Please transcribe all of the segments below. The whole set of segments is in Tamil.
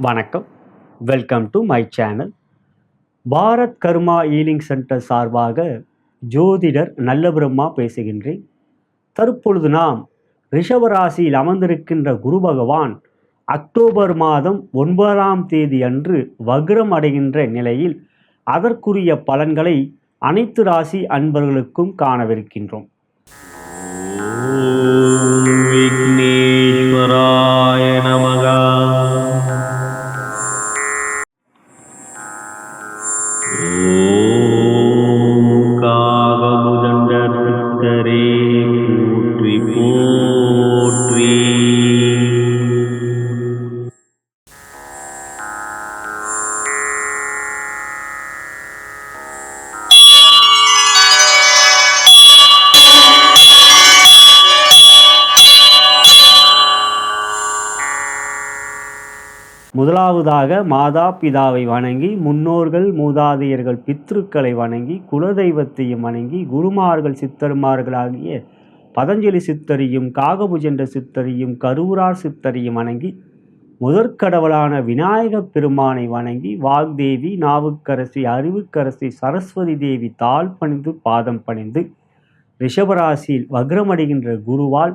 வணக்கம். Welcome to my channel Bharat Karma healing centre சார்பாக ஜோதிடர் நல்லபிரம்மா பேசுகின்றேன். தற்பொழுது நாம் ரிஷபராசியில் அமர்ந்திருக்கின்ற குரு பகவான் அக்டோபர் மாதம் ஒன்பதாம் தேதி அன்று வக்ரம் அடைகின்ற நிலையில் அதற்குரிய பலன்களை அனைத்து ராசி அன்பர்களுக்கும் காணவிருக்கின்றோம். முதலாவதாக மாதா பிதாவை வணங்கி முன்னோர்கள் மூதாதையர்கள் பித்ருக்களை வணங்கி குலதெய்வத்தையும் வணங்கி குருமார்கள் சித்தர்மார்களாகிய பதஞ்சலி சித்தரையும் காகபுஜென்ற சித்தரையும் கரூரார் சித்தரையும் வணங்கி முதற்கடவுளான விநாயகப் பெருமானை வணங்கி வாக்தேவி நாவுக்கரசி அறிவுக்கரசி சரஸ்வதி தேவி தாழ் பணிந்து பாதம் பணிந்து ரிஷபராசியில் வக்ரமடைகின்ற குருவால்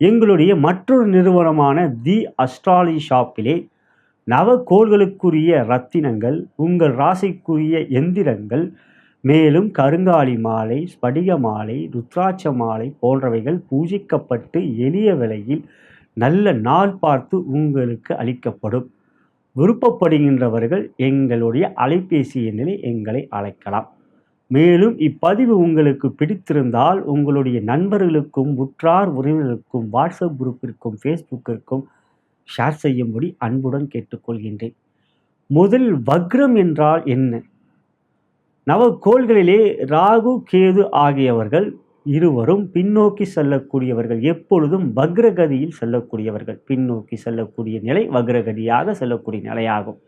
எங்களுடைய மற்றொரு நிறுவனமான தி அஸ்ட்ராலி ஷாப்பிலே நவக்கோள்களுக்குரிய ரத்தினங்கள் உங்கள் ராசிக்குரிய எந்திரங்கள் மேலும் கருங்காலி மாலை ஸ்படிக மாலை ருத்ராட்ச மாலை போன்றவைகள் பூஜிக்கப்பட்டு எளிய விலையில் நல்ல நாள் பார்த்து உங்களுக்கு அளிக்கப்படும். விருப்பப்படுகின்றவர்கள் எங்களுடைய அலைபேசி எண்ணில் எங்களை அழைக்கலாம். மேலும் இப்பதிவு உங்களுக்கு பிடித்திருந்தால் உங்களுடைய நண்பர்களுக்கும் உற்றார் உறவினர்களுக்கும் வாட்ஸ்அப் குரூப்பிற்கும் ஃபேஸ்புக்கிற்கும் ஷேர் செய்யும்படி அன்புடன் கேட்டுக்கொள்கின்றேன். முதல் வக்ரம் என்றால் என்ன? நவக்கோள்களிலே ராகு கேது ஆகியவர்கள் இருவரும் பின்னோக்கி செல்லக்கூடியவர்கள் எப்பொழுதும் வக்ரகதியில் செல்லக்கூடியவர்கள். பின்னோக்கி செல்லக்கூடிய நிலை வக்ரகதியாக செல்லக்கூடிய நிலையாகும்.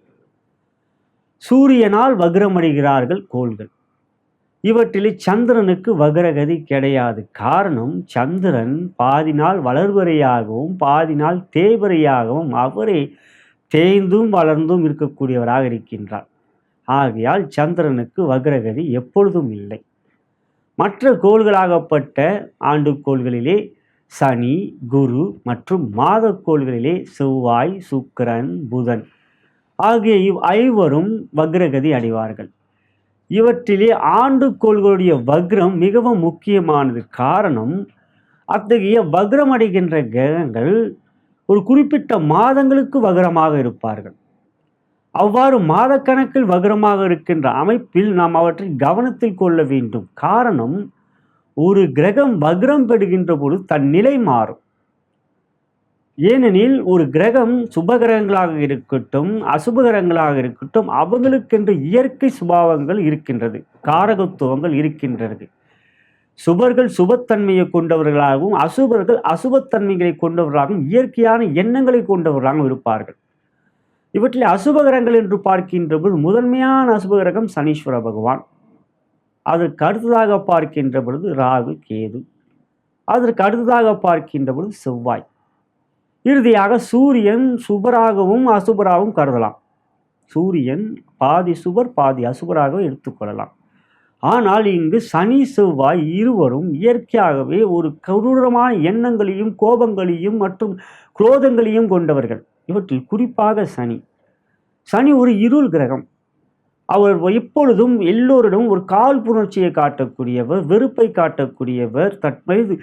சூரியனால் வக்ரமடைகிறார்கள் கோள்கள். இவற்றிலே சந்திரனுக்கு வக்ரகதி கிடையாது. காரணம் சந்திரன் பாதி நாள் வளர்வரையாகவும் பாதி நாள் தேய்வரையாகவும் அவரே தேய்ந்தும் வளர்ந்தும் இருக்கக்கூடியவராக இருக்கின்றார். ஆகையால் சந்திரனுக்கு வக்ரகதி எப்பொழுதும் இல்லை. மற்ற கோள்களாகப்பட்ட ஆண்டுக்கோள்களிலே சனி குரு மற்றும் மாதக்கோள்களிலே செவ்வாய் சுக்கிரன் புதன் ஆகிய இவ் ஐவரும் வக்ரகதி அடைவார்கள். இவற்றிலே ஆண்டுகோள்களுடைய வக்ரம் மிகவும் முக்கியமானது. காரணம் அத்தகைய வக்ரம் அடைகின்ற கிரகங்கள் ஒரு குறிப்பிட்ட மாதங்களுக்கு வக்ரமாக இருப்பார்கள். அவ்வாறு மாதக்கணக்கில் வக்ரமாக இருக்கின்ற அமைப்பில் நாம் அவற்றை கவனத்தில் கொள்ள வேண்டும். காரணம் ஒரு கிரகம் வக்ரம் பெறுகின்ற பொழுது தன் நிலை மாறும். ஏனெனில் ஒரு கிரகம் சுபகிரகங்களாக இருக்கட்டும் அசுபகிரகங்களாக இருக்கட்டும் அவங்களுக்கென்று இயற்கை சுபாவங்கள் இருக்கின்றது காரகத்துவங்கள் இருக்கின்றது. சுபர்கள் சுபத்தன்மையை கொண்டவர்களாகவும் அசுபர்கள் அசுபத்தன்மைகளை கொண்டவர்களாகவும் இயற்கையான எண்ணங்களை கொண்டவர்களாகவும் இருப்பார்கள். இவற்றில் அசுபகிரகங்கள் என்று பார்க்கின்ற பொழுது முதன்மையான அசுபகிரகம் சனீஸ்வர பகவான். அதற்கு அடுத்ததாக பார்க்கின்ற பொழுது ராகு கேது. அதற்கு அடுத்ததாக பார்க்கின்ற பொழுது செவ்வாய். இறுதியாக சூரியன் சுபராகவும் அசுபராகவும் கருதலாம். சூரியன் பாதி சுபர் பாதி அசுபராகவும் எடுத்துக்கொள்ளலாம் ஆனால் இங்கு சனி செவ்வாய் இருவரும் இயற்கையாகவே ஒரு கொடூரமான எண்ணங்களையும் கோபங்களையும் மற்றும் குரோதங்களையும் கொண்டவர்கள். இவற்றில் குறிப்பாக சனி. சனி ஒரு இருள் கிரகம். அவர் எப்பொழுதும் எல்லோரிடம் ஒரு கால் புணர்ச்சியை காட்டக்கூடியவர் வெறுப்பை காட்டக்கூடியவர் தற்போது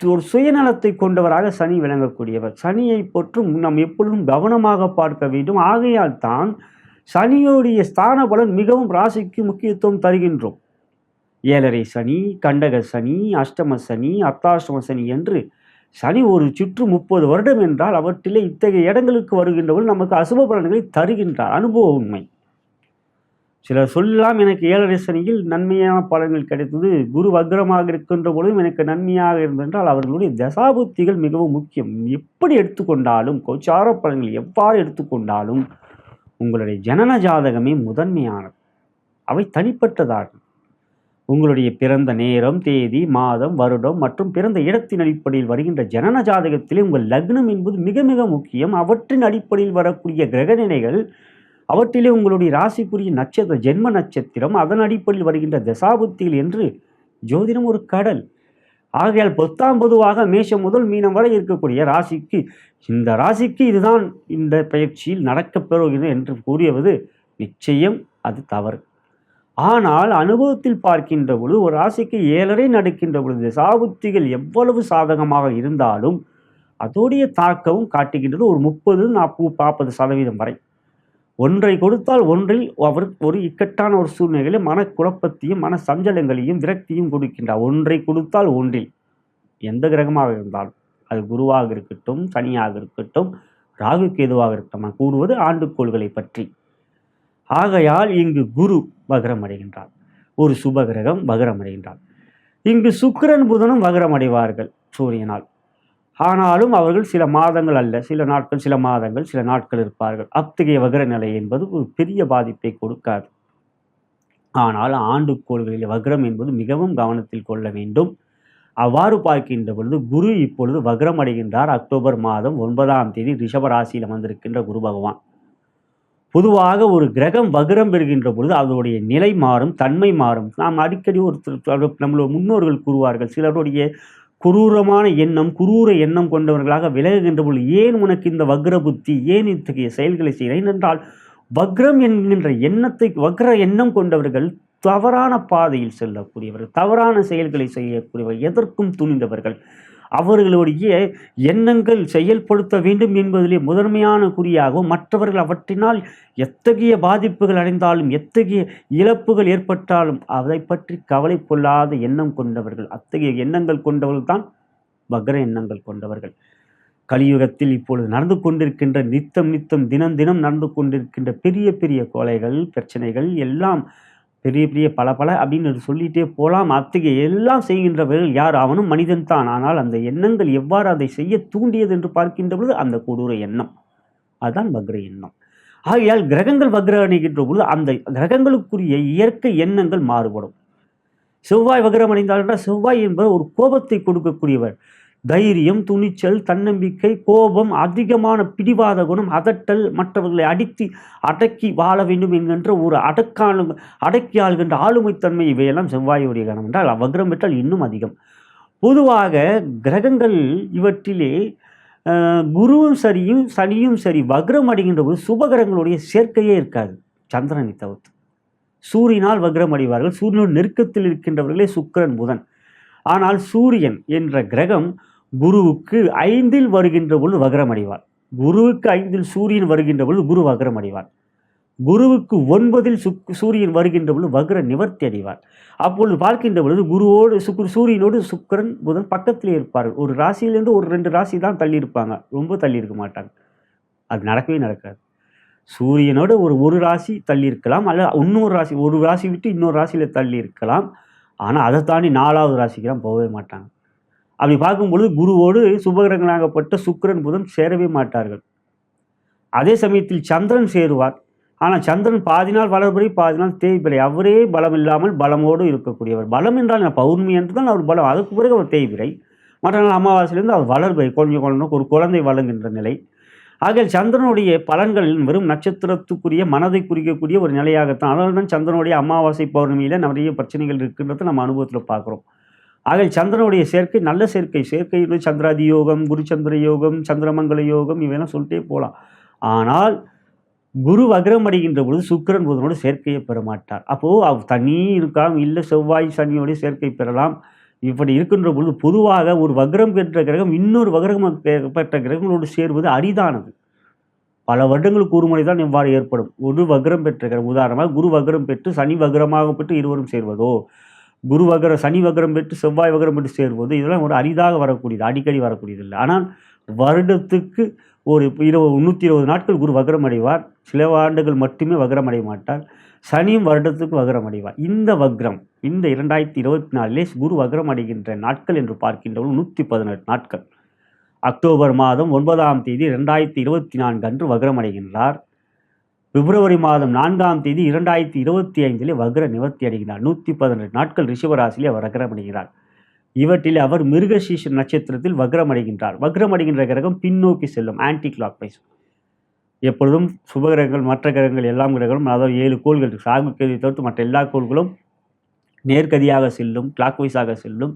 ஒரு சுயநலத்தை கொண்டவராக சனி விளங்கக்கூடியவர். சனியை பொற்றும் நாம் எப்பொழுதும் கவனமாக பார்க்க வேண்டும். ஆகையால் தான் சனியோடைய ஸ்தான பலன் மிகவும் ராசிக்கு முக்கியத்துவம் தருகின்றோம். ஏழரை சனி கண்டக சனி அஷ்டம சனி அர்த்தாஷ்டம சனி என்று சனி ஒரு சுற்று முப்பது வருடம் என்றால் அவற்றிலே இத்தகைய இடங்களுக்கு வருகின்றவர்கள் நமக்கு அசுப பலன்களை தருகின்றார். அனுபவ உண்மை. சிலர் சொல்லலாம் எனக்கு ஏழரை சனியில் நன்மையான பலன்கள் கிடைத்தது. குரு வக்ரமாக இருக்கின்ற பொழுதும் எனக்கு நன்மையாக இருந்தென்றால் அவர்களுடைய தசாபுத்திகள் மிகவும் முக்கியம். எப்படி எடுத்துக்கொண்டாலும் கோச்சார பலன்கள் எவ்வாறு எடுத்துக்கொண்டாலும் உங்களுடைய ஜனன ஜாதகமே முதன்மையானது. அவை தனிப்பட்டதாகும். உங்களுடைய பிறந்த நேரம் தேதி மாதம் வருடம் மற்றும் பிறந்த இடத்தின் அடிப்படையில் வருகின்ற ஜனன ஜாதகத்திலே உங்கள் லக்னம் என்பது மிக மிக முக்கியம். அவற்றின் அடிப்படையில் வரக்கூடிய கிரகநிலைகள் அவற்றிலே உங்களுடைய ராசிக்குரிய நட்சத்திர ஜென்ம நட்சத்திரம் அதன் அடிப்படையில் வருகின்ற தசாபுத்திகள் என்று ஜோதிடம் ஒரு கடல். ஆகையால் பொத்தாம் பொதுவாக மேஷம் முதல் மீனம் வரை இருக்கக்கூடிய ராசிக்கு இந்த ராசிக்கு இதுதான் இந்த பயிற்சியில் நடக்கப் பெறுகிறது என்று கூறியவது நிச்சயம் அது தவறு. ஆனால் அனுபவத்தில் பார்க்கின்ற பொழுது ஒரு ராசிக்கு ஏழரை நடக்கின்ற பொழுது சாபுத்திகள் எவ்வளவு சாதகமாக இருந்தாலும் அதோடைய தாக்கமும் காட்டுகின்றது ஒரு முப்பது நாற்பது நாற்பது சதவீதம் வரை. ஒன்றை கொடுத்தால் ஒன்றில் அவர் ஒரு இக்கட்டான ஒரு சூழ்நிலையில் மனக்குழப்பத்தையும் மன சஞ்சலங்களையும் விரக்தியும் கொடுக்கின்றார். ஒன்றை கொடுத்தால் ஒன்றில் எந்த கிரகமாக இருந்தாலும் அது குருவாக இருக்கட்டும் சனியாக இருக்கட்டும் ராகு கேதுவாக இருக்கட்டும் நான் கூறுவது ஆண்டுக்கோள்களை பற்றி. ஆகையால் இங்கு குரு வகரம் அடைகின்றார் ஒரு சுப கிரகம் வகரம் அடைகின்றார் இங்கு சுக்கிரன் புதனும் வகரம் அடைவார்கள் சூரியனால். ஆனாலும் அவர்கள் சில மாதங்கள் அல்ல சில நாட்கள் சில மாதங்கள் சில நாட்கள் இருப்பார்கள். அத்தகைய வகர நிலை என்பது ஒரு பெரிய பாதிப்பை கொடுக்காது. ஆனால் ஆண்டுக்கோள்களில் வக்ரம் என்பது மிகவும் கவனத்தில் கொள்ள வேண்டும். அவ்வாறு பார்க்கின்ற பொழுது குரு இப்பொழுது வக்ரம் அடைகின்றார். அக்டோபர் மாதம் ஒன்பதாம் தேதி ரிஷப ராசியில் வந்திருக்கின்ற குரு பகவான். பொதுவாக ஒரு கிரகம் வக்ரம் பெறுகின்ற பொழுது அதனுடைய நிலை மாறும் தன்மை மாறும். நாம் அடிக்கடி ஒரு நம்மளுடைய முன்னோர்கள் கூறுவார்கள் சிலருடைய குரூரமான எண்ணம் குரூர எண்ணம் கொண்டவர்களாக விலகுகின்ற பொழுது ஏன் உனக்கு இந்த வக்ர புத்தி? ஏன் இத்தகைய செயல்களை செய்கிறேன் என்றால் வக்ரம் என்கின்ற எண்ணத்தை வக்ர எண்ணம் கொண்டவர்கள் தவறான பாதையில் செல்லக்கூடியவர்கள் தவறான செயல்களை செய்யக்கூடியவர்கள் எதற்கும் துணிந்தவர்கள். அவர்களுடைய எண்ணங்கள் செயல்படுத்த வேண்டும் என்பதிலே முதன்மையான குறியாகவும் மற்றவர்கள் அவற்றினால் எத்தகைய பாதிப்புகள் அடைந்தாலும் எத்தகைய இழப்புகள் ஏற்பட்டாலும் அதை பற்றி கவலை கொள்ளாத எண்ணம் கொண்டவர்கள் அத்தகைய எண்ணங்கள் கொண்டவர்கள் தான் வக்ர எண்ணங்கள் கொண்டவர்கள். கலியுகத்தில் இப்பொழுது நடந்து கொண்டிருக்கின்ற நித்தம் நித்தம் தினம் தினம் நடந்து கொண்டிருக்கின்ற பெரிய பெரிய கொலைகள் பிரச்சனைகள் எல்லாம் பெரிய பெரிய பல பல அப்படின்னு சொல்லிட்டே போகலாம் அத்தகைய எல்லாம் செய்கின்றவர்கள் யார்? அவனும் மனிதன் தான். ஆனால் அந்த எண்ணங்கள் எவ்வாறு அதை செய்ய தூண்டியது என்று பார்க்கின்ற பொழுது அந்த கொடூர எண்ணம். அதுதான் வக்ர எண்ணம். ஆகையால் கிரகங்கள் வக்ர அணிகின்ற பொழுது அந்த கிரகங்களுக்குரிய இயற்கை எண்ணங்கள் மாறுபடும். செவ்வாய் வக்ரம் அடைந்தால் என்றால் செவ்வாய் என்பவர் ஒரு கோபத்தை கொடுக்கக்கூடியவர். தைரியம் துணிச்சல் தன்னம்பிக்கை கோபம் அதிகமான பிடிவாத குணம் அதட்டல் மற்றவர்களை அடித்து அடக்கி வாழ வேண்டும் என்கின்ற ஒரு அடக்கான அடக்கி ஆள்கின்ற ஆளுமைத்தன்மை இவையெல்லாம் செவ்வாயுடைய கணம் என்றால் வக்ரம் பெற்றால் இன்னும் அதிகம். பொதுவாக கிரகங்கள் இவற்றிலே குருவும் சரியும் சனியும் சரி வக்ரம் அடைகின்ற போது சுபகிரகங்களுடைய சேர்க்கையே இருக்காது. சந்திரனை தவிர்த்து. சூரியனால் வக்ரம் அடைவார்கள். சூரியனோட நெருக்கத்தில் இருக்கின்றவர்களே சுக்கிரன் புதன். ஆனால் சூரியன் என்ற கிரகம் குருவுக்கு ஐந்தில் வருகின்ற பொழுது வக்ரம் அடைவார் குருவுக்கு ஐந்தில் சூரியன் வருகின்ற பொழுது குரு வக்ரம் அடைவார் குருவுக்கு ஒன்பதில் சுக் சூரியன் வருகின்ற பொழுது வக்ர நிவர்த்தி அடைவார் அப்பொழுது பார்க்கின்ற பொழுது குருவோடு சுக்கு சூரியனோடு சுக்கிரன் புதன் பக்கத்திலே இருப்பார்கள். ஒரு ராசியிலேருந்து ஒரு ரெண்டு ராசி தான் தள்ளி இருப்பாங்க ரொம்ப தள்ளி இருக்க மாட்டாங்க. அது நடக்கவே நடக்காது. சூரியனோடு ஒரு ஒரு ராசி தள்ளி இருக்கலாம் அல்ல இன்னொரு ராசி ஒரு ராசி விட்டு இன்னொரு ராசியில் தள்ளி இருக்கலாம் ஆனால் அதை தாண்டி நாலாவது ராசிக்கெல்லாம் போகவே மாட்டாங்க. அப்படி பார்க்கும்பொழுது குருவோடு சுபகிரகனாகப்பட்ட சுக்கிரன் புதன் சேரவே மாட்டார்கள். அதே சமயத்தில் சந்திரன் சேருவார். ஆனால் சந்திரன் பாதி நாள் வளர்படி பாதி நாள் தேய்பிறை அவரே பலம் இல்லாமல் பலமோடு இருக்கக்கூடியவர். பலம் என்றால் என்ன? பௌர்ணமி என்று தான் அவர் பலம். அதுக்கு பிறகு அவர் தேய்பிறை மற்ற நாள் அமாவாசையிலேருந்து அவர் வளர்பிறை கொஞ்சம் குழந்தை ஒரு குழந்தை வழங்குகின்ற நிலை. ஆகிய சந்திரனுடைய பலன்கள் வெறும் நட்சத்திரத்துக்குரிய மனதை குறிக்கக்கூடிய ஒரு நிலையாகத்தான். அதனால தான் சந்திரனுடைய அமாவாசை பௌர்ணமியில் நிறைய பிரச்சனைகள் இருக்கின்றதை நம்ம அனுபவத்தில் பார்க்குறோம். ஆக சந்திரனுடைய சேர்க்கை நல்ல சேர்க்கை. சேர்க்கை சந்திராதி யோகம் குருச்சந்திர யோகம் சந்திரமங்கல யோகம் இவையெல்லாம் சொல்லிட்டே போகலாம். ஆனால் குரு வக்ரம் அடைகின்ற பொழுது சுக்கிரன் புதனோடு சேர்க்கையை பெற மாட்டார். அப்போது அவ் தனி இருக்கலாம் இல்லை செவ்வாய் சனியோடைய சேர்க்கை பெறலாம். இப்படி இருக்கின்ற பொழுது பொதுவாக ஒரு வக்ரம் பெற்ற கிரகம் இன்னொரு வக்ரம் பெற்ற கிரகங்களோடு சேர்வது அரிதானது. பல வருடங்களுக்கு ஒரு முறை தான் இவ்வாறு ஏற்படும். ஒரு வக்ரம் பெற்ற கிரகம் உதாரணமாக குரு வக்ரம் பெற்று சனி வக்ரமாக பெற்று இருவரும் சேர்வதோ குரு வகரம் சனி வகரம் பெற்று செவ்வாய் வகரம் பெற்று சேரும்போது இதெல்லாம் ஒரு அரிதாக வரக்கூடியது அடிக்கடி வரக்கூடியது இல்லை. ஆனால் வருடத்துக்கு ஒரு இருபது நூற்றி இருபது நாட்கள் குரு வகரம் அடைவார். சில ஆண்டுகள் மட்டுமே வகரம் அடைய மாட்டார். சனியும் வருடத்துக்கு வகரம் அடைவார். இந்த வக்ரம் இந்த இரண்டாயிரத்தி இருபத்தி நாலிலே குரு வகரம் அடைகின்ற நாட்கள் என்று பார்க்கின்றவர்கள் நூற்றி பதினெட்டு நாட்கள். அக்டோபர் மாதம் ஒன்பதாம் தேதி ரெண்டாயிரத்தி இருபத்தி நான்கு அன்று வகரம் அடைகின்றார். பிப்ரவரி மாதம் நான்காம் தேதி இரண்டாயிரத்தி இருபத்தி ஐந்திலே வக்ர நிவர்த்தி அடைகிறார். நூற்றி பதினெட்டு நாட்கள் ரிஷபராசியிலே அவர் வக்ரம் அடைகிறார். இவற்றில் அவர் மிருகசீஷ நட்சத்திரத்தில் வக்ரம் அடைகின்றார். வக்ரம் அடைகின்ற கிரகம் பின்னோக்கி செல்லும் ஆன்டி கிளாக் வைஸ் எப்பொழுதும் சுப கிரகங்கள் மற்ற கிரகங்கள் எல்லாம் கிரகங்களும் அதாவது ஏழு கோள்கள் சாகு ராகு தவிர்த்து மற்ற எல்லா கோள்களும் நேர்கதியாக செல்லும் கிளாக் வைஸாக செல்லும்.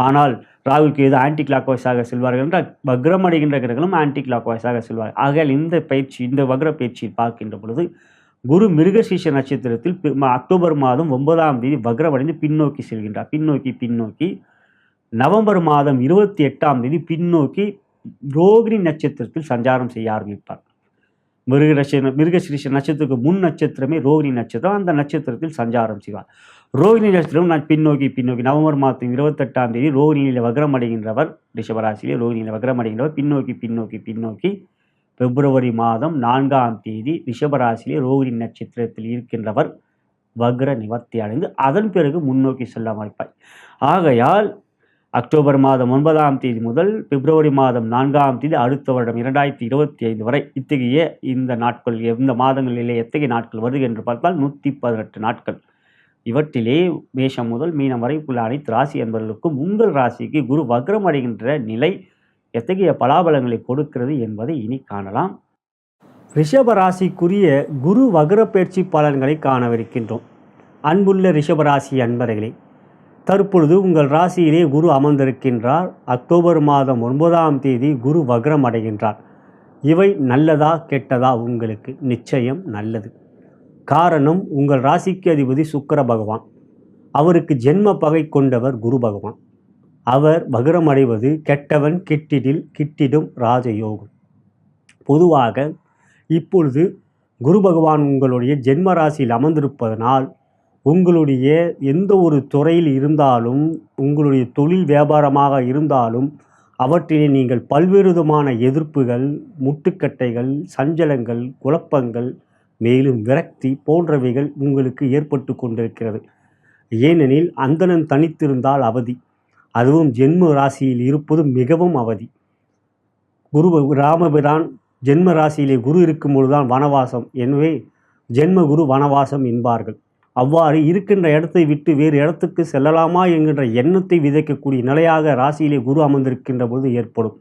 ஆனால் ராகு கேது ஆன்டி கிளாக் வாய்ஸாக செல்வார்கள் என்றால் வக்ரம் அடைகின்ற கிரகங்களும் ஆன்டி கிளாக் வாய்ஸாக செல்வார்கள். ஆகையால் இந்த பயிற்சி இந்த வக்ர பயிற்சியை பார்க்கின்ற பொழுது குரு மிருகசீஷ நட்சத்திரத்தில் பி- அக்டோபர் மாதம் ஒன்பதாம் தேதி வக்ரமடைந்து பின்னோக்கி செல்கின்றார். பின்னோக்கி பின்னோக்கி நவம்பர் மாதம் இருபத்தி எட்டாம் தேதி பின்னோக்கி ரோகிணி நட்சத்திரத்தில் சஞ்சாரம் செய்ய ஆரம்பிப்பார். மிருக நட்சத்திரம் மிருகசிரீஷ நட்சத்திரத்துக்கு முன் நட்சத்திரமே ரோகிணி நட்சத்திரம். அந்த நட்சத்திரத்தில் சஞ்சாரம் செய்வார். ரோகிணி நட்சத்திரம் நான் பின்னோக்கி பின்னோக்கி. நவம்பர் மாதம் இருபத்தெட்டாம் தேதி ரோகிணியில் வக்ரம் அடைகின்றவர் ரிஷபராசியிலே ரோகிணியில் வக்ரம் அடைகின்றவர் பின்னோக்கி பின்னோக்கி பின்னோக்கி. பிப்ரவரி மாதம் நான்காம் தேதி ரிஷபராசியிலே ரோகிணி நட்சத்திரத்தில் இருக்கின்றவர். வக்ர நிவர்த்தி அடைந்து அதன் பிறகு முன்னோக்கி செல்ல அமைப்பார் ஆகையால் அக்டோபர் மாதம் ஒன்பதாம் தேதி முதல் பிப்ரவரி மாதம் நான்காம் தேதி அடுத்த வருடம் இரண்டாயிரத்தி இருபத்தி ஐந்து வரை இத்தகைய இந்த நாட்கள் எந்த மாதங்களிலே எத்தகைய நாட்கள் வருது என்று பார்த்தால் நூற்றி பதினெட்டு நாட்கள். இவற்றிலே மேஷம் முதல் மீனம் வரை உள்ள அனைத்து ராசி என்பவர்களுக்கும் உங்கள் ராசிக்கு குரு வக்ரம் அடைகின்ற நிலை எத்தகைய பலாபலங்களை கொடுக்கிறது என்பதை இனி காணலாம். ரிஷப ராசிக்குரிய குரு வக்ர பயிற்சி பலன்களை காணவிருக்கின்றோம். அன்புள்ள ரிஷபராசி அன்பர்களே தற்பொழுது உங்கள் ராசியிலே குரு அமர்ந்திருக்கின்றார். அக்டோபர் மாதம் ஒன்பதாம் தேதி குரு வக்ரம் அடைகின்றார். இவை நல்லதா கெட்டதா? உங்களுக்கு நிச்சயம் நல்லது. காரணம் உங்கள் ராசிக்கு அதிபதி சுக்கர பகவான். அவருக்கு ஜென்ம பகை கொண்டவர் குரு பகவான். அவர் வக்ரம் அடைவது கெட்டவன் கிட்டிடில் கிட்டிடும் ராஜயோகம். பொதுவாக இப்பொழுது குரு பகவான் உங்களுடைய ஜென்ம ராசியில் அமர்ந்திருப்பதனால் உங்களுடைய எந்த ஒரு துறையில் இருந்தாலும் உங்களுடைய தொழில் வியாபாரமாக இருந்தாலும் அவற்றிலே நீங்கள் பல்வேறு விதமான எதிர்ப்புகள் முட்டுக்கட்டைகள் சஞ்சலங்கள் குழப்பங்கள் மேலும் விரக்தி போன்றவைகள் உங்களுக்கு ஏற்பட்டு கொண்டிருக்கிறது. ஏனெனில் அந்தணன் தனித்திருந்தால் அவதி. அதுவும் ஜென்ம ராசியில் இருப்பது மிகவும் அவதி. குரு ராமபிரான் ஜென்ம ராசியிலே குரு இருக்கும் பொழுதுதான் வனவாசம். எனவே ஜென்ம குரு வனவாசம் என்பார்கள். அவ்வாறு இருக்கின்ற இடத்தை விட்டு வேறு இடத்துக்கு செல்லலாமா என்கின்ற எண்ணத்தை விதைக்கக்கூடிய நிலையாக ராசியிலே குரு அமர்ந்திருக்கின்ற பொழுது ஏற்படும்.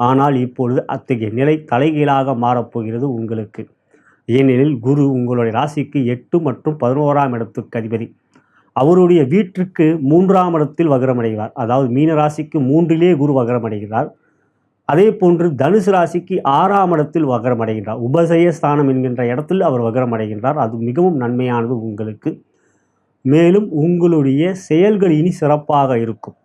ஆனால் இப்பொழுது அத்தகைய நிலை தலைகீழாக மாறப்போகிறது உங்களுக்கு. ஏனெனில் குரு உங்களுடைய ராசிக்கு எட்டு மற்றும் பதினோராம் இடத்துக்கு அதிபதி. அவருடைய வீட்டிற்கு மூன்றாம் இடத்தில் வகரமடைகிறார். அதாவது மீன ராசிக்கு மூன்றிலே குரு வகரமடைகிறார். அதே போன்று தனுசு ராசிக்கு ஆறாம் இடத்தில் வகரமடைகின்றார். உபசய ஸ்தானம் என்கின்ற இடத்தில் அவர் வகரமடைகின்றார். அது மிகவும் நன்மையானது உங்களுக்கு. மேலும் உங்களுடைய செயல்கள் இனி சிறப்பாக இருக்கும்.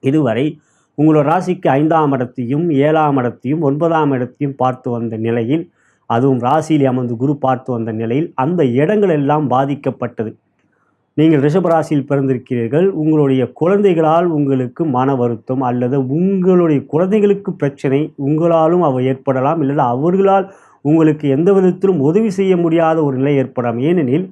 இதுவரை உங்களோட ராசிக்கு ஐந்தாம் இடத்தையும் ஏழாம் இடத்தையும் ஒன்பதாம் இடத்தையும் பார்த்து வந்த நிலையில் அதுவும் ராசியில் அமர்ந்து குரு பார்த்து வந்த நிலையில் அந்த இடங்கள் எல்லாம் பாதிக்கப்பட்டது. நீங்கள் ரிஷபராசியில் பிறந்திருக்கிறீர்கள். உங்களுடைய குழந்தைகளால் உங்களுக்கு மன வருத்தம் அல்லது உங்களுடைய குழந்தைகளுக்கு பிரச்சனை உங்களாலும் அவை ஏற்படலாம். இல்லை அவர்களால் உங்களுக்கு எந்த விதத்திலும் உதவி செய்ய முடியாத ஒரு நிலை ஏற்படலாம். ஏனெனில்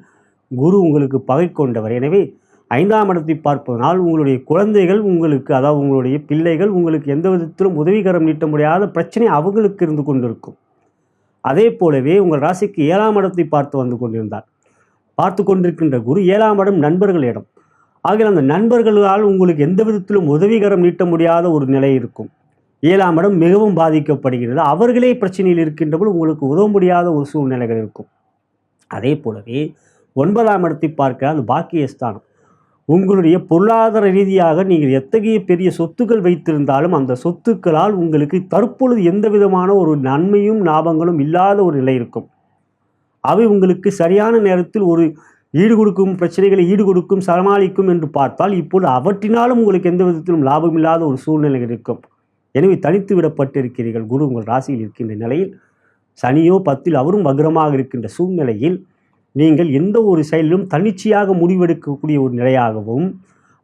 குரு உங்களுக்கு பகை கொண்டவர். எனவே ஐந்தாம் இடத்தை பார்ப்பதனால் உங்களுடைய குழந்தைகள் உங்களுக்கு அதாவது உங்களுடைய பிள்ளைகள் உங்களுக்கு எந்த விதத்திலும் உதவிகரம் நீட்ட முடியாத பிரச்சனை அவங்களுக்கு இருந்து கொண்டிருக்கும். அதே போலவே உங்கள் ராசிக்கு ஏழாம் இடத்தை பார்த்து வந்து கொண்டிருந்தார். பார்த்து கொண்டிருக்கின்ற குரு ஏழாம் இடம் நண்பர்களிடம். ஆகிய அந்த நண்பர்களால் உங்களுக்கு எந்த விதத்திலும் உதவிகரம் நீட்ட முடியாத ஒரு நிலை இருக்கும். ஏழாம் இடம் மிகவும் பாதிக்கப்படுகிறது. அவர்களே பிரச்சனையில் இருக்கின்றபோது உங்களுக்கு உதவ முடியாத ஒரு சூழ்நிலைகள் இருக்கும். அதே போலவே ஒன்பதாம் இடத்தை பார்க்க அந்த பாக்கியஸ்தானம். உங்களுடைய பொருளாதார ரீதியாக நீங்கள் எத்தகைய பெரிய சொத்துக்கள் வைத்திருந்தாலும் அந்த சொத்துக்களால் உங்களுக்கு தற்பொழுது எந்த விதமான ஒரு நன்மையும் லாபங்களும் இல்லாத ஒரு நிலை இருக்கும். அவை உங்களுக்கு சரியான நேரத்தில் ஒரு ஈடு கொடுக்கும் பிரச்சனைகளை ஈடு கொடுக்கும் சமாளிக்கும் என்று பார்த்தால் இப்பொழுது அவற்றினாலும் உங்களுக்கு எந்த விதத்திலும் லாபம் இல்லாத ஒரு சூழ்நிலை இருக்கும். எனவே தனித்து விடப்பட்டிருக்கிறீர்கள். குரு உங்கள் ராசியில் இருக்கின்ற நிலையில் சனியோ பத்தில் அவரும் வக்ரமாக இருக்கின்ற சூழ்நிலையில் நீங்கள் எந்த ஒரு செயலிலும் தன்னிச்சையாக முடிவெடுக்கக்கூடிய ஒரு நிலையாகவும்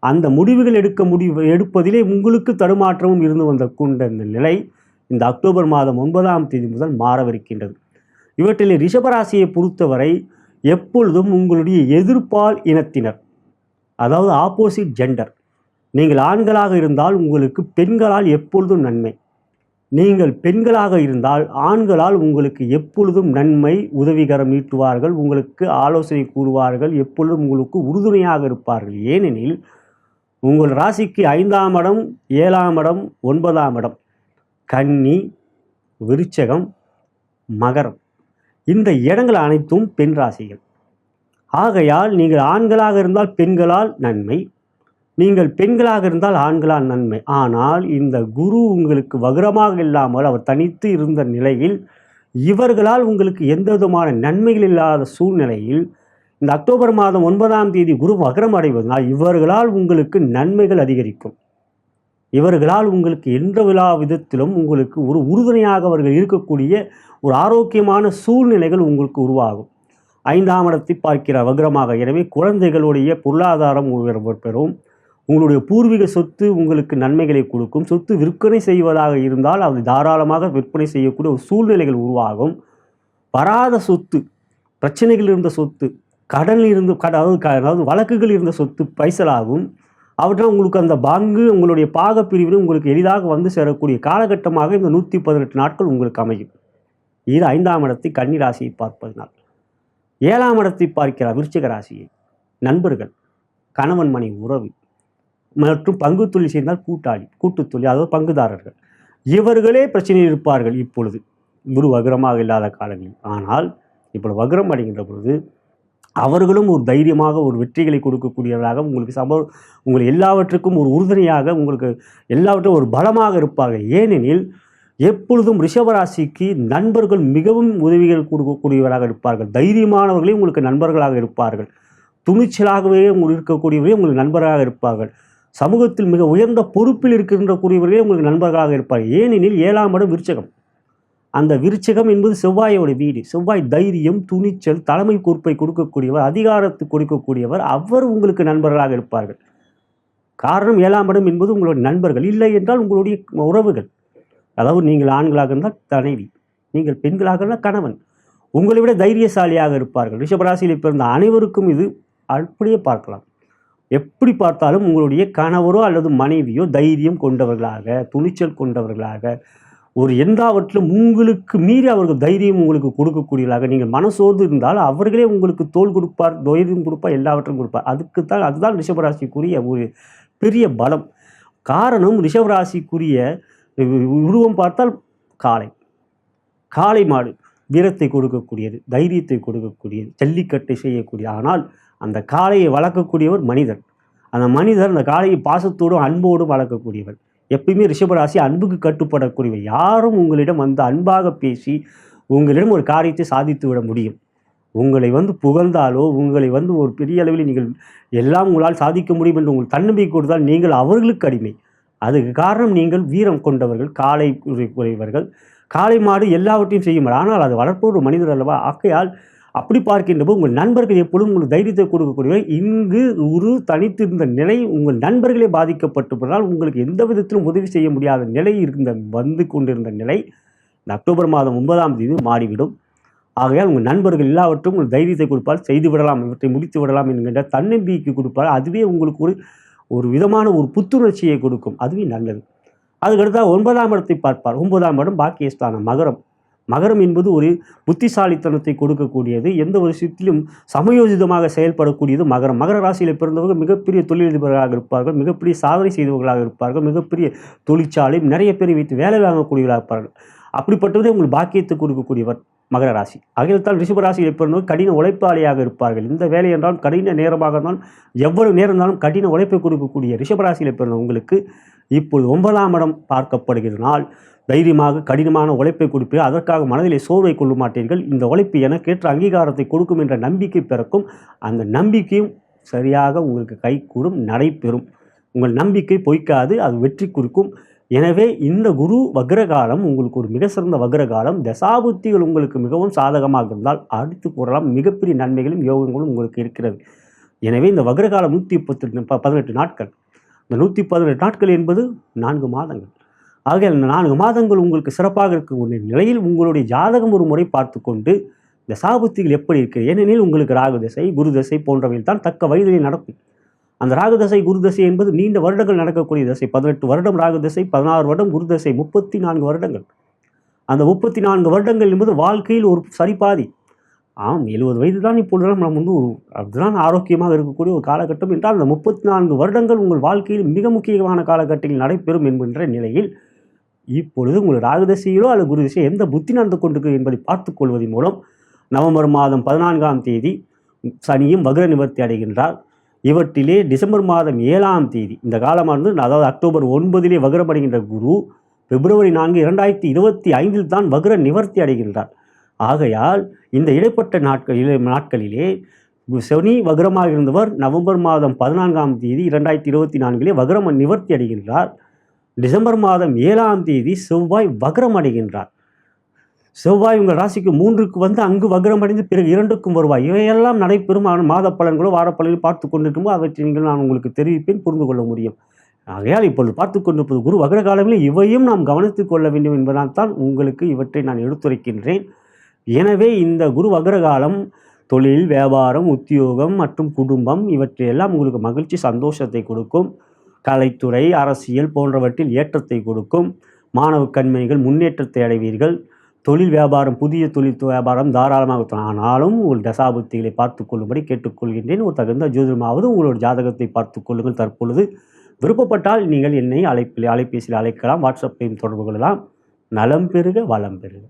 அந்த முடிவுகள் எடுக்க முடிவு எடுப்பதிலே உங்களுக்கு தடுமாற்றமும் இருந்து வந்த கொண்ட இந்த நிலை இந்த அக்டோபர் மாதம் ஒன்பதாம் தேதி முதல் மாறவிருக்கின்றது. இவற்றில் ரிஷபராசியை பொறுத்தவரை எப்பொழுதும் உங்களுடைய எதிர்ப்பால் இனத்தினர் அதாவது ஆப்போசிட் ஜெண்டர் நீங்கள் ஆண்களாக இருந்தால் உங்களுக்கு பெண்களால் எப்பொழுதும் நன்மை. நீங்கள் பெண்களாக இருந்தால் ஆண்களால் உங்களுக்கு எப்பொழுதும் நன்மை உதவிகரம் நீட்டுவார்கள் உங்களுக்கு ஆலோசனை கூறுவார்கள் எப்பொழுதும் உங்களுக்கு உறுதுணையாக இருப்பார்கள். ஏனெனில் உங்கள் ராசிக்கு ஐந்தாம் இடம் ஏழாம் இடம் ஒன்பதாம் இடம். கன்னி விருச்சகம் மகரம். இந்த இடங்கள் அனைத்தும் பெண் ராசிகள். ஆகையால் நீங்கள் ஆண்களாக இருந்தால் பெண்களால் நன்மை நீங்கள் பெண்களாக இருந்தால் ஆண்களால் நன்மை. ஆனால் இந்த குரு உங்களுக்கு வகுரமாக இல்லாமல் அவர் தனித்து இருந்த நிலையில் இவர்களால் உங்களுக்கு எந்த விதமான நன்மைகள் இல்லாத சூழ்நிலையில் இந்த அக்டோபர் மாதம் ஒன்பதாம் தேதி குரு வகரம் அடைவதனால் இவர்களால் உங்களுக்கு நன்மைகள் அதிகரிக்கும். இவர்களால் உங்களுக்கு எந்த விழா விதத்திலும் உங்களுக்கு ஒரு உறுதுணையாக அவர்கள் இருக்கக்கூடிய ஒரு ஆரோக்கியமான சூழ்நிலைகள் உங்களுக்கு உருவாகும். ஐந்தாம் இடத்தை பார்க்கிற வக்ரமாக. எனவே குழந்தைகளுடைய பொருளாதாரம் உயர்வு பெறும். உங்களுடைய பூர்வீக சொத்து உங்களுக்கு நன்மைகளை கொடுக்கும். சொத்து விற்பனை செய்வதாக இருந்தால் அது தாராளமாக விற்பனை செய்யக்கூடிய ஒரு சூழ்நிலைகள் உருவாகும். வராத சொத்து பிரச்சனைகள் இருந்த சொத்து கடன் இருந்து கட- அதாவது க- அதாவது வழக்குகள் இருந்த சொத்து பைசலாகும். அவற்றால் உங்களுக்கு அந்த பங்கு உங்களுடைய பாகப்பிரிவினும் உங்களுக்கு எளிதாக வந்து சேரக்கூடிய காலகட்டமாக இந்த நூற்றி பதினெட்டு நாட்கள் உங்களுக்கு அமையும். இது ஐந்தாம் இடத்தை கன்னி ராசியை பார்ப்பதனால். ஏழாம் இடத்தை பார்க்கிறார் விருச்சிக ராசியை. நண்பர்கள் கணவன் மனைவி உறவு. மற்றும் பங்கு தொழில் செய்தால் கூட்டாளி கூட்டுத் தொழில் அதாவது பங்குதாரர்கள். இவர்களே பிரச்சனையில் இருப்பார்கள் இப்பொழுது. குரு வக்ரமாக இல்லாத காலங்களில். ஆனால் இப்பொழுது வக்ரம் அடைகின்ற பொழுது அவர்களும் ஒரு தைரியமாக ஒரு வெற்றிகளை கொடுக்கக்கூடியவராக உங்களுக்கு சம உங்கள் எல்லாவற்றுக்கும் ஒரு உறுதுணையாக உங்களுக்கு எல்லாவற்றும் ஒரு பலமாக இருப்பார்கள். ஏனெனில் எப்பொழுதும் ரிஷபராசிக்கு நண்பர்கள் மிகவும் உதவிகள் கொடுக்கக்கூடியவராக இருப்பார்கள். தைரியமானவர்களே உங்களுக்கு நண்பர்களாக இருப்பார்கள். துணிச்சலாகவே உங்களுக்கு இருக்கக்கூடியவர்களே உங்களுக்கு நண்பராக இருப்பார்கள். சமூகத்தில் மிக உயர்ந்த பொறுப்பில் இருக்கின்ற கூறியவர்களே உங்களுக்கு நண்பர்களாக இருப்பார் ஏனெனில் ஏழாம் இடம் விருச்சகம். அந்த விருச்சகம் என்பது செவ்வாயோட வீடு. செவ்வாய் தைரியம் துணிச்சல் தலைமை பொறுப்பை கொடுக்கக்கூடியவர் அதிகாரத்தை கொடுக்கக்கூடியவர் அவர் உங்களுக்கு நண்பர்களாக இருப்பார்கள். காரணம் ஏழாம் இடம் என்பது உங்களுடைய நண்பர்கள். இல்லை என்றால் உங்களுடைய உறவுகள். அதாவது நீங்கள் ஆண்களாக இருந்தால் தலைவி நீங்கள் பெண்களாக இருந்தால் கணவன். உங்களை விட தைரியசாலியாக இருப்பார்கள். ரிஷபராசியில் பிறந்த அனைவருக்கும் இது அப்படியே பார்க்கலாம். எப்படி பார்த்தாலும் உங்களுடைய கணவரோ அல்லது மனைவியோ தைரியம் கொண்டவர்களாக துணிச்சல் கொண்டவர்களாக ஒரு எந்தாவற்றிலும் உங்களுக்கு மீறி அவர்கள் தைரியம் உங்களுக்கு கொடுக்கக்கூடியவர்களாக நீங்கள் மனசோர்ந்து இருந்தால் அவர்களே உங்களுக்கு தோல் கொடுப்பார் தைரியம் கொடுப்பார் எல்லாவற்றையும் கொடுப்பார். அதுக்கு தான் அதுதான் ரிஷபராசிக்குரிய ஒரு பெரிய பலம். காரணம் ரிஷபராசிக்குரிய உருவம் பார்த்தால் காளை. காளை மாடு. வீரத்தை கொடுக்கக்கூடியது தைரியத்தை கொடுக்கக்கூடியது ஜல்லிக்கட்டை செய்யக்கூடிய. ஆனால் அந்த காளையை வளர்க்கக்கூடியவர் மனிதர். அந்த மனிதர் அந்த காளையை பாசத்தோடும் அன்போடும் வளர்க்கக்கூடியவர். எப்பயுமே ரிஷபராசி அன்புக்கு கட்டுப்படக்கூடியவர். யாரும் உங்களிடம் வந்து அன்பாக பேசி உங்களிடம் ஒரு காரியத்தை சாதித்து விட முடியும். உங்களை வந்து புகழ்ந்தாலோ உங்களை வந்து ஒரு பெரிய அளவில் நீங்கள் எல்லாம் உங்களால் சாதிக்க முடியும் என்று உங்கள் தன்னம்பிக்கை கொடுத்தால் நீங்கள் அவர்களுக்கு அடிமை. அதுக்கு காரணம் நீங்கள் வீரம் கொண்டவர்கள் காளை உரை- காளை மாடு எல்லாவற்றையும் செய்யும் ஆனால் அது வளர்ப்போடு மனிதர் அல்லவா? ஆக்கையால் அப்படி பார்க்கின்ற போது உங்கள் நண்பர்கள் எப்பொழுதும் உங்களுக்கு தைரியத்தை கொடுக்கக்கூடிய இங்கு ஒரு தனித்திருந்த நிலை உங்கள் நண்பர்களே பாதிக்கப்பட்டிருப்பதால் உங்களுக்கு எந்த விதத்திலும் உதவி செய்ய முடியாத நிலை இருந்த வந்து கொண்டிருந்த நிலை இந்த அக்டோபர் மாதம் ஒன்பதாம் தேதி மாறிவிடும். ஆகையால் உங்கள் நண்பர்கள் எல்லாவற்றும் உங்கள் தைரியத்தை கொடுப்பால் செய்து விடலாம் இவற்றை முடித்து விடலாம் என்கின்ற தன்னம்பிக்கை கொடுப்பால் அதுவே உங்களுக்கு ஒரு ஒரு விதமான ஒரு புத்துணர்ச்சியை கொடுக்கும். அதுவே நல்லது. அதுக்கடுத்தா ஒன்பதாம் இடத்தை பார்ப்பார். ஒன்பதாம் இடம் பாக்கியஸ்தானம் மகரம். மகரம் என்பது ஒரு புத்திசாலித்தனத்தை கொடுக்கக்கூடியது எந்த ஒரு விஷயத்திலும் சமயோஜிதமாக செயல்படக்கூடியது மகரம். மகர ராசியில் பிறந்தவர்கள் மிகப்பெரிய தொழிலதிபர்களாக இருப்பார்கள் மிகப்பெரிய சாதனை செய்தவர்களாக இருப்பார்கள் மிகப்பெரிய தொழிற்சாலை நிறைய பேர் வைத்து வேலை வாங்கக்கூடியவர்களாக இருப்பார்கள். அப்படிப்பட்டதே உங்கள் பாக்கியத்தை கொடுக்கக்கூடியவர் மகர ராசி. அகிலத்தால் ரிஷப ராசியில் பிறந்தவர் கடின உழைப்பாளியாக இருப்பார்கள். இந்த வேலை என்றால் கடின நேரமாக இருந்தாலும் எவ்வளவு நேரம் இருந்தாலும் கடின உழைப்பை கொடுக்கக்கூடிய ரிஷபராசியில் பிறந்த உங்களுக்கு இப்பொழுது ஒன்பதாம் இடம் பார்க்கப்படுகிற நாள் தைரியமாக கடினமான உழைப்பை கொடுப்பீர்கள். அதற்காக மனதிலே சோர்வை கொள்ள மாட்டீர்கள் இந்த உழைப்பு எனக்கேற்ற அங்கீகாரத்தை கொடுக்கும் என்ற நம்பிக்கை பிறக்கும். அந்த நம்பிக்கையும் சரியாக உங்களுக்கு கைகூடும் நடைபெறும். உங்கள் நம்பிக்கை பொய்க்காது அது வெற்றி குறிக்கும். எனவே இந்த குரு வக்ரகாலம் உங்களுக்கு ஒரு மிக சிறந்த வக்ரகாலம். தசாபுத்திகள் உங்களுக்கு மிகவும் சாதகமாக இருந்தால் அடுத்து கூறலாம் மிகப்பெரிய நன்மைகளும் யோகங்களும் உங்களுக்கு இருக்கிறது. எனவே இந்த வக்ரகாலம் நூற்றி பத்து பதினெட்டு நாட்கள். இந்த நூற்றி பதினெட்டு நாட்கள் என்பது நான்கு மாதங்கள். ஆக இந்த நான்கு மாதங்கள் உங்களுக்கு சிறப்பாக இருக்கக்கூடிய நிலையில் உங்களுடைய ஜாதகம் ஒரு முறை பார்த்து கொண்டு தசாபுத்திகள் எப்படி இருக்குது ஏனெனில் உங்களுக்கு ராகு தசை குரு தசை போன்றவையில் தான் தக்க வயதில் நடக்கும். அந்த ராகு தசை குரு தசை என்பது நீண்ட வருடங்கள் நடக்கக்கூடிய தசை. பதினெட்டு வருடம் ராகு தசை பதினாறு வருடம் குரு தசை முப்பத்தி நான்கு வருடங்கள். அந்த முப்பத்தி நான்கு வருடங்கள் என்பது வாழ்க்கையில் ஒரு சரிபாதி. ஆம் எழுபது வயது தான் இப்பொழுதுலாம் நம்ம வந்து ஒரு அதுதான் ஆரோக்கியமாக இருக்கக்கூடிய ஒரு காலகட்டம் என்றால் அந்த முப்பத்தி நான்கு வருடங்கள் உங்கள் வாழ்க்கையில் மிக முக்கியமான காலகட்டத்தில் நடைபெறும் என்கின்ற நிலையில் இப்பொழுது உங்கள் ராகுதசையிலோ அல்லது குருதிசை எந்த புத்தி நடந்து கொண்டிருக்கு என்பதை பார்த்துக் கொள்வதன் மூலம் நவம்பர் மாதம் பதினான்காம் தேதி சனியும் வக்ர நிவர்த்தி அடைகின்றார். இவற்றிலே டிசம்பர் மாதம் ஏழாம் தேதி இந்த காலமானது அதாவது அக்டோபர் ஒன்பதிலே வக்ரமடைகின்ற குரு பிப்ரவரி நான்கு இரண்டாயிரத்தி இருபத்தி ஐந்தில் தான் வக்ர நிவர்த்தி அடைகின்றார். ஆகையால் இந்த இடைப்பட்ட நாட்கள் நாட்களிலே சனி வக்ரமாக இருந்தவர் நவம்பர் மாதம் பதினான்காம் தேதி இரண்டாயிரத்தி இருபத்தி நான்கிலே வக்ரம் நிவர்த்தி அடைகின்றார். டிசம்பர் மாதம் ஏழாம் தேதி செவ்வாய் வக்ரம் அடைகின்றார் செவ்வாய் உங்கள் ராசிக்கு மூன்றுக்கு வந்து அங்கு வக்ரம் அடைந்து பிறகு இரண்டுக்கும் வருவாய். இவையெல்லாம் நடைபெறும் ஆனால் மாத பலன்களோ வார பலன்களோ பார்த்து கொண்டிருக்கும்போது அவற்றை நீங்கள் நான் உங்களுக்கு தெரிவிப்பேன் புரிந்து கொள்ள முடியும். ஆகையால் இப்பொழுது பார்த்து கொண்டிருப்பது குரு வக்ர காலங்களில் இவையும் நாம் கவனித்துக் கொள்ள வேண்டும் என்பதால் தான் உங்களுக்கு இவற்றை நான் எடுத்துரைக்கின்றேன். எனவே இந்த குரு வக்ர காலம் தொழில் வியாபாரம் உத்தியோகம் மற்றும் குடும்பம் இவற்றையெல்லாம் உங்களுக்கு மகிழ்ச்சி சந்தோஷத்தை கொடுக்கும். கலைத்துறை அரசியல் போன்றவற்றில் ஏற்றத்தை கொடுக்கும் மாணவ கண்மணிகள் முன்னேற்றத்தை அடைவீர்கள். தொழில் வியாபாரம் புதிய தொழில் வியாபாரம் தாராளமாக ஆனாலும் உங்கள் தசாபுத்திகளை பார்த்து கொள்ளும்படி கேட்டுக்கொள்கின்றேன். ஒரு தகுந்த ஜோதிடமாவது உங்களோட ஜாதகத்தை பார்த்து கொள்ளுங்கள். தற்பொழுது விருப்பப்பட்டால் நீங்கள் என்னை அழைப்பில் அலைபேசியில் அழைக்கலாம். வாட்ஸ்அப்பையும் தொடர்பு கொள்ளலாம். நலம் பெறுக வளம் பெறுக.